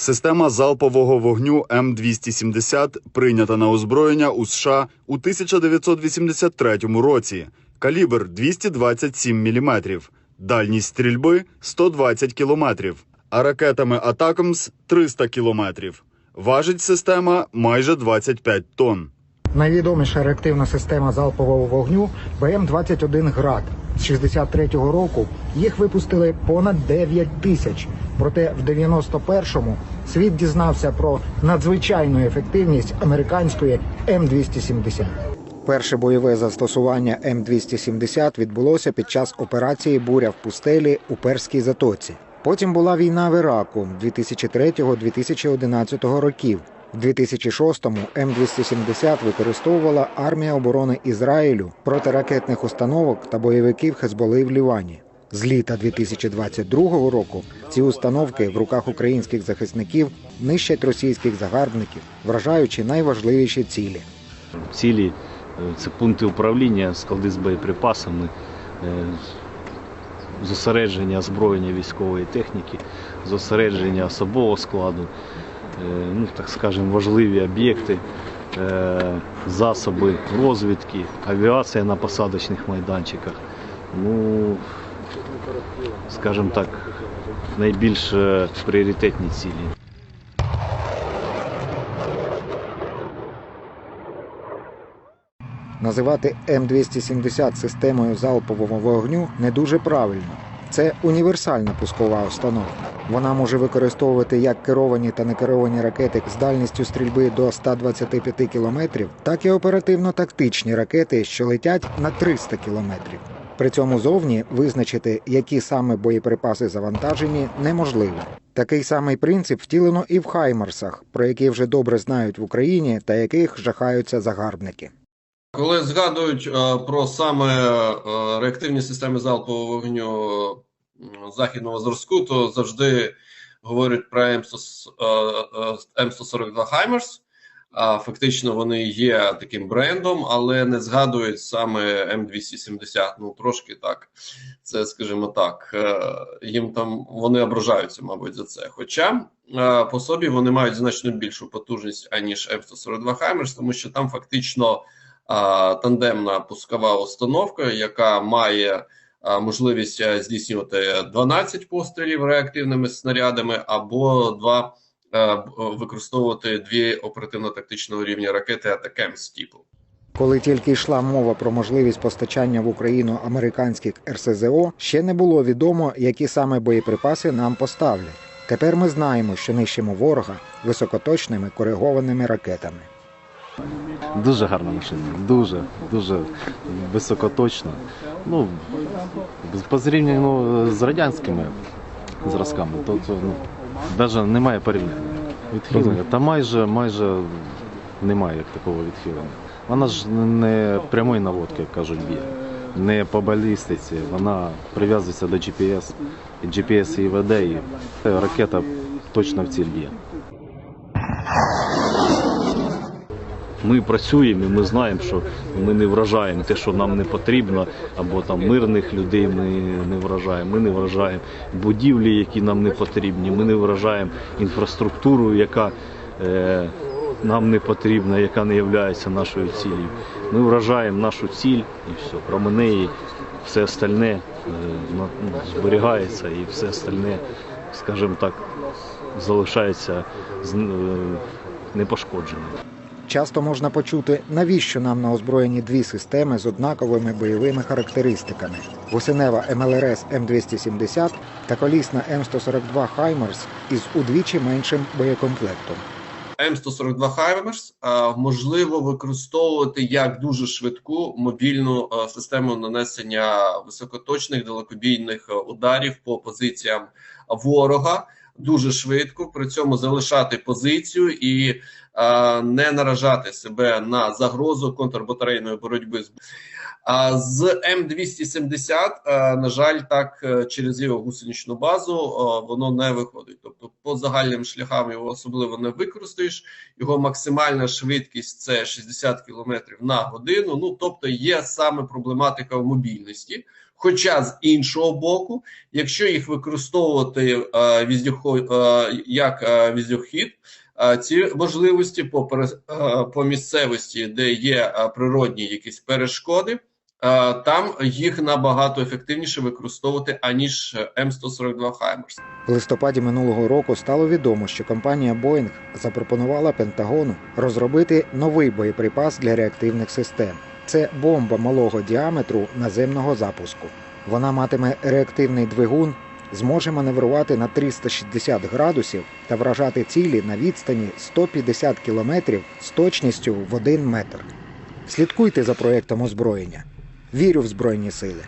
Система залпового вогню М270 прийнята на озброєння у США у 1983 році. Калібр 227 мм, дальність стрільби 120 км, а ракетами Атакамс 300 км. Важить система майже 25 тонн. Найвідоміша реактивна система залпового вогню БМ-21 «Град». З 63-го року їх випустили понад 9 тисяч. Проте в 91-му світ дізнався про надзвичайну ефективність американської М270. Перше бойове застосування М270 відбулося під час операції Буря в пустелі у Перській затоці. Потім була війна в Іраку 2003-2011 років. В 2006-му М270 використовувала армія оборони Ізраїлю проти ракетних установок та бойовиків Хезболи в Лівані. З літа 2022 року ці установки в руках українських захисників нищать російських загарбників, вражаючи найважливіші цілі. Цілі е, це пункти управління, склади з боєприпасами, е, зосередження озброєння військової техніки, зосередження особового складу, ну так скажемо, важливі об'єкти, е, засоби розвідки, авіація на посадочних майданчиках. Ну, скажімо так, найбільш е, пріоритетні цілі. Називати М270 системою залпового вогню не дуже правильно. Це універсальна пускова установка. Вона може використовувати як керовані та некеровані ракети з дальністю стрільби до 125 км, так і оперативно-тактичні ракети, що летять на 300 км. При цьому зовні визначити, які саме боєприпаси завантажені, неможливо. Такий самий принцип втілено і в Хаймарсах, про які вже добре знають в Україні та яких жахаються загарбники. Коли згадують е, про саме е, реактивні системи залпового вогню західного зразку, то завжди говорять про М100, е, е, М142 HIMARS. А фактично вони є таким брендом, але не згадують саме М270. Ну трошки так. Це, скажімо так, е, їм там вони ображаються, мабуть, за це. Хоча по собі вони мають значно більшу потужність аніж М142 HIMARS, тому що там фактично тандемна пускова установка, яка має можливість е, здійснювати 12 пострілів реактивними снарядами або два е, використовувати дві оперативно-тактичного рівня ракети Атакемс типу. Коли тільки йшла мова про можливість постачання в Україну американських РСЗО, ще не було відомо, які саме боєприпаси нам поставлять. Тепер ми знаємо, що нищимо ворога високоточними коригованими ракетами. Дуже гарна машина, дуже, дуже високоточна. Ну, по зрівнянню з радянськими зразками, то, то ну, навіть немає порівняння. Відхилення. Та майже, майже немає як такого відхилення. Вона ж не прямої наводки, як кажуть, б'є. Не по балістиці, вона прив'язується до GPS. І GPS її веде, і ракета точно в ціль б'є. Ми працюємо і ми знаємо, що ми не вражаємо те, що нам не потрібно, або там мирних людей ми не вражаємо. Ми не вражаємо будівлі, які нам не потрібні. Ми не вражаємо інфраструктуру, яка е, нам не потрібна, яка не є нашою цілею. Ми вражаємо нашу ціль і все. Кроме неї все остальне е, ну, зберігається і все остальне, скажімо так, залишається е, непошкодженим. Часто можна почути, навіщо нам на озброєнні дві системи з однаковими бойовими характеристиками: восенева МЛРС М270 та колісна М142 Хаймерс із удвічі меншим боєкомплектом. М142 HIMARS е, можливо використовувати як дуже швидку мобільну систему нанесення високоточних далекобійних ударів по позиціям ворога дуже швидко, при цьому залишати позицію і е, не наражати себе на загрозу контрбатарейної боротьби з а з М270, е, на жаль, так е, через його гусеничну базу е, воно не виходить. Тобто, по загальним шляхам його особливо не використаєш. Його максимальна швидкість це 60 км на годину. Ну тобто, є саме проблематика в мобільності. Хоча з іншого боку, якщо їх використовувати е, віздюхо, е, як е, віздюхід, е, ці можливості по, е, по місцевості, де є е, природні якісь перешкоди, е, там їх набагато ефективніше використовувати, аніж М142 Хаймерс. В листопаді минулого року стало відомо, що компанія Boeing запропонувала Пентагону розробити новий боєприпас для реактивних систем. Це бомба малого діаметру наземного запуску. Вона матиме реактивний двигун, зможе маневрувати на 360 градусів та вражати цілі на відстані 150 кілометрів з точністю в 1 метр. Слідкуйте за проектом озброєння. Вірю в Збройні сили.